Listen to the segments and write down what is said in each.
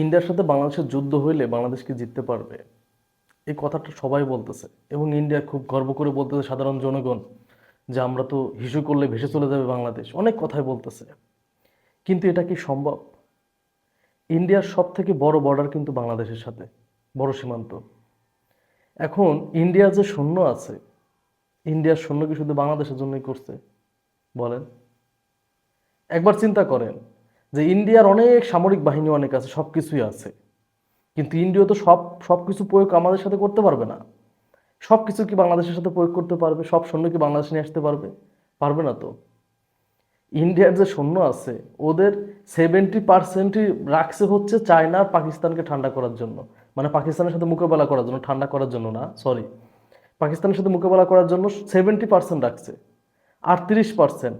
ইন্ডিয়ার সাথে বাংলাদেশের যুদ্ধ হইলে বাংলাদেশকে জিততে পারবে? এই কথাটা সবাই বলতেছে। এবং ইন্ডিয়া খুব গর্ব করে বলতেছে সাধারণ জনগণ যে আমরা তো হিসু করলে ভেসে চলে যাবে বাংলাদেশ। অনেক কথাই বলতেছে। কিন্তু এটা কি সম্ভব? ইন্ডিয়ার সব থেকে বড় বর্ডার কিন্তু বাংলাদেশের সাথে, বড় সীমান্ত। এখন ইন্ডিয়ার যে সৈন্য আছে, ইন্ডিয়ার সৈন্য কি শুধু বাংলাদেশের জন্যই করছে? বলেন। একবার চিন্তা করেন যে ইন্ডিয়ার অনেক সামরিক বাহিনী অনেক আছে সব কিছুই আছে। কিন্তু ইন্ডিয়া তো সব সব কিছু প্রয়োগ আমাদের সাথে করতে পারবে না। সব কিছু কি বাংলাদেশের সাথে প্রয়োগ করতে পারবে? সব সৈন্য কি বাংলাদেশে নিয়ে আসতে পারবে? পারবে না তো। ইন্ডিয়ার যে সৈন্য আছে, ওদের সেভেন্টি পার্সেন্টই রাখছে হচ্ছে চায়না আর পাকিস্তানকে ঠান্ডা করার জন্য। মানে পাকিস্তানের সাথে মোকাবেলা করার জন্য, ঠান্ডা করার জন্য না সরি পাকিস্তানের সাথে মোকাবেলা করার জন্য সেভেন্টি পার্সেন্ট রাখছে। আটত্রিশ পার্সেন্ট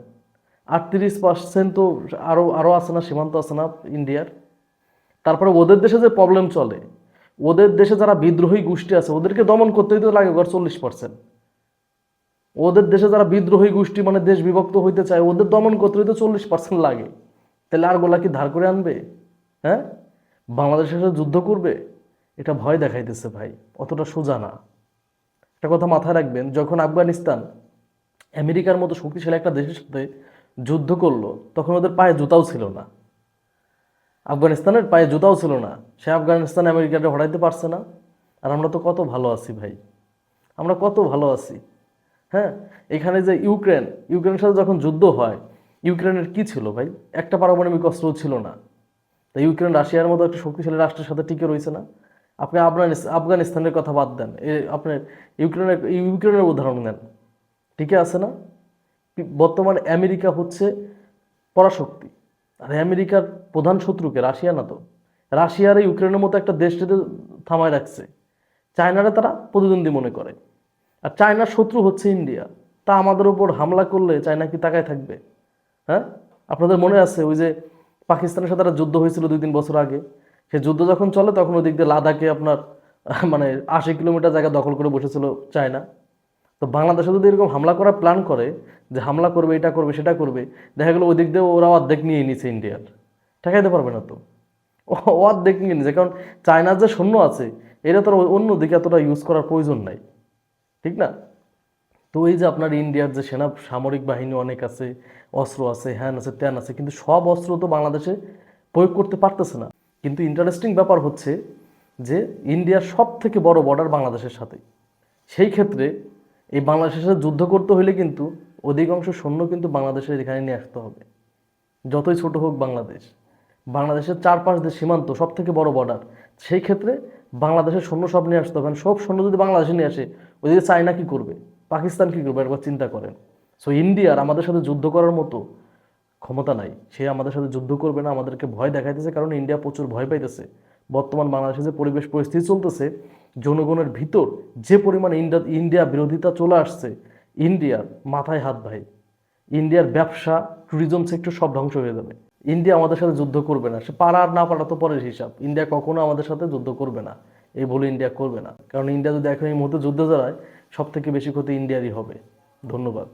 আটত্রিশ পার্সেন্ট তো আরও আরও আছে না, সীমান্ত আছে না ইন্ডিয়ার। তারপরে ওদের দেশে যে প্রবলেম চলে, ওদের দেশে যারা বিদ্রোহী গোষ্ঠী আছে, ওদেরকে দমন করতেই তো লাগে গড় চল্লিশ পার্সেন্ট ওদের দেশে যারা বিদ্রোহী গোষ্ঠী মানে দেশ বিভক্ত হইতে চায়, ওদের দমন করতে তো চল্লিশ পার্সেন্ট লাগে। তাহলে আর গোলা কি ধার করে আনবে? হ্যাঁ? বাংলাদেশের সাথে যুদ্ধ করবে? এটা ভয় দেখাইতেছে ভাই, অতটা সোজা না। একটা কথা মাথায় রাখবেন, যখন আফগানিস্তান আমেরিকার মতো শক্তিশালী একটা দেশের সাথে যুদ্ধ করল, তখন ওদের পায়ে জুতাও ছিল না। আফগানিস্তানের পায়ে জুতাও ছিল না। সে আফগানিস্তান আমেরিকাটা হটাইতে পারছে না। আর আমরা তো কত ভালো আছি ভাই। আমরা কত ভালো আছি। হ্যাঁ? এখানে যে ইউক্রেন, ইউক্রেনের সাথে যখন যুদ্ধ হয়, ইউক্রেনের কি ছিল ভাই? একটা পারমাণবিক অস্ত্রও ছিল না। তা ইউক্রেন রাশিয়ার মতো একটা শক্তিশালী রাষ্ট্রের সাথে টিকে রয়েছে না। আপনি আফগানিস- আফগানিস্তানের কথা বাদ দেন। আপনার ইউক্রেনের ইউক্রেনের উদাহরণ নেন। ঠিকই আছে না? বর্তমানে আমেরিকা হচ্ছে পরাশক্তি। আর আমেরিকার প্রধান শত্রুকে রাশিয়া না তো। রাশিয়ার এই ইউক্রেনের মতো একটা দেশটাতে থামায় রাখছে। চায়নারা তারা প্রতিদ্বন্দ্বী মনে করে। আর চায়নার শত্রু হচ্ছে ইন্ডিয়া। তা আমাদের উপর হামলা করলে চায়না কি তাকায় থাকবে? হ্যাঁ? আপনাদের মনে আছে ওই যে পাকিস্তানের সাথে একটা যুদ্ধ হয়েছিল দুই তিন বছর আগে? সে যুদ্ধ যখন চলে তখন ওই দিক দিয়ে লাদাখে আপনার মানে আশি কিলোমিটার জায়গা দখল করে বসেছিল চায়না। তো বাংলাদেশে যদি এরকম হামলা করার প্ল্যান করে যে হামলা করবে, এটা করবে, সেটা করবে, দেখা গেলো ওই দিক দিয়ে ওরা অর্ধেক নিয়ে নিছে ইন্ডিয়ার। ঠেকাইতে পারবে না তো। ও- অর্ধেক নিয়ে নিছে, কারণ চায়নার যে সৈন্য আছে এটা তো অন্য দিকে এতটা ইউজ করার প্রয়োজন নাই। ঠিক না? তো এই যে আপনার ইন্ডিয়ার যে সেনা, সামরিক বাহিনী অনেক আছে, অস্ত্র আছে, হ্যান আছে, ত্যান আছে, কিন্তু সব অস্ত্র তো বাংলাদেশে প্রয়োগ করতে পারতেছে না। কিন্তু ইন্টারেস্টিং ব্যাপার হচ্ছে যে ইন্ডিয়ার সব থেকে বড় বর্ডার বাংলাদেশের সাথে। সেই ক্ষেত্রে এই বাংলাদেশের সাথে যুদ্ধ করতে হলে কিন্তু অধিকাংশ সৈন্য কিন্তু বাংলাদেশের এখানে নিয়ে আসতে হবে। যতই ছোট হোক বাংলাদেশ, বাংলাদেশের চারপাশ যে সীমান্ত সব থেকে বড় বর্ডার সেই ক্ষেত্রে বাংলাদেশের সৈন্য সব নিয়ে আসতে হবে। সব সৈন্য যদি বাংলাদেশে নিয়ে আসে ওইদিকে চায়না কি করবে, পাকিস্তান কি করবে, একবার চিন্তা করেন। সো ইন্ডিয়ার আমাদের সাথে যুদ্ধ করার মতো ক্ষমতা নাই। সে আমাদের সাথে যুদ্ধ করবে না, আমাদেরকে ভয় দেখাইতেছে, কারণ ইন্ডিয়া প্রচুর ভয় পাইতেছে। বর্তমান বাংলাদেশে যে পরিবেশ, পরিস্থিতি চলতেছে জনগণের ভিতর যে পরিমাণ ইন্ডিয়া ইন্ডিয়া বিরোধিতা চলে আসছে, ইন্ডিয়ার মাথায় হাত ভাই। ইন্ডিয়ার ব্যবসা ট্যুরিজম সেক্টর সব ধ্বংস হয়ে যাবে। ইন্ডিয়া আমাদের সাথে যুদ্ধ করবে না। সে পারা আর না পারা তো পরের হিসাব। ইন্ডিয়া কখনো আমাদের সাথে যুদ্ধ করবে না। এই বলে ইন্ডিয়া করবে না। কারণ ইন্ডিয়া যদি এখন এই মুহূর্তে যুদ্ধ দাঁড়ায় সব থেকে বেশি ক্ষতি ইন্ডিয়ারই হবে। ধন্যবাদ।